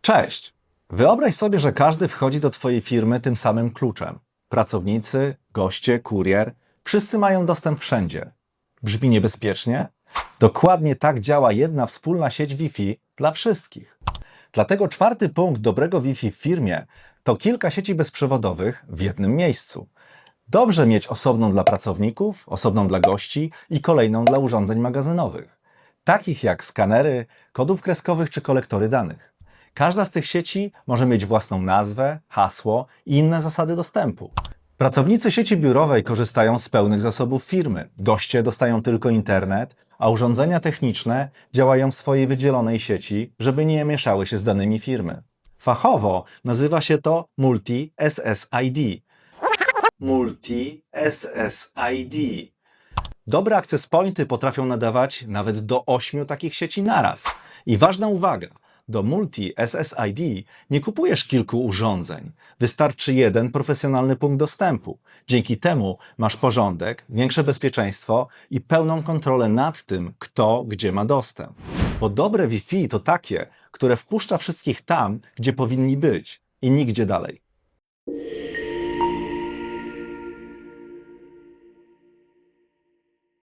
Cześć! Wyobraź sobie, że każdy wchodzi do Twojej firmy tym samym kluczem. Pracownicy, goście, kurier wszyscy mają dostęp wszędzie. Brzmi niebezpiecznie? Dokładnie tak działa jedna wspólna sieć Wi-Fi dla wszystkich. Dlatego czwarty punkt dobrego Wi-Fi w firmie to kilka sieci bezprzewodowych w jednym miejscu. Dobrze mieć osobną dla pracowników, osobną dla gości i kolejną dla urządzeń magazynowych, takich jak skanery, kodów kreskowych czy kolektory danych. Każda z tych sieci może mieć własną nazwę, hasło i inne zasady dostępu. Pracownicy sieci biurowej korzystają z pełnych zasobów firmy. Goście dostają tylko internet, a urządzenia techniczne działają w swojej wydzielonej sieci, żeby nie mieszały się z danymi firmy. Fachowo nazywa się to Multi-SSID. Multi-SSID. Dobre access pointy potrafią nadawać nawet do 8 takich sieci naraz. I ważna uwaga, do Multi SSID nie kupujesz kilku urządzeń. Wystarczy jeden profesjonalny punkt dostępu. Dzięki temu masz porządek, większe bezpieczeństwo i pełną kontrolę nad tym, kto gdzie ma dostęp. Bo dobre Wi-Fi to takie, które wpuszcza wszystkich tam, gdzie powinni być i nigdzie dalej.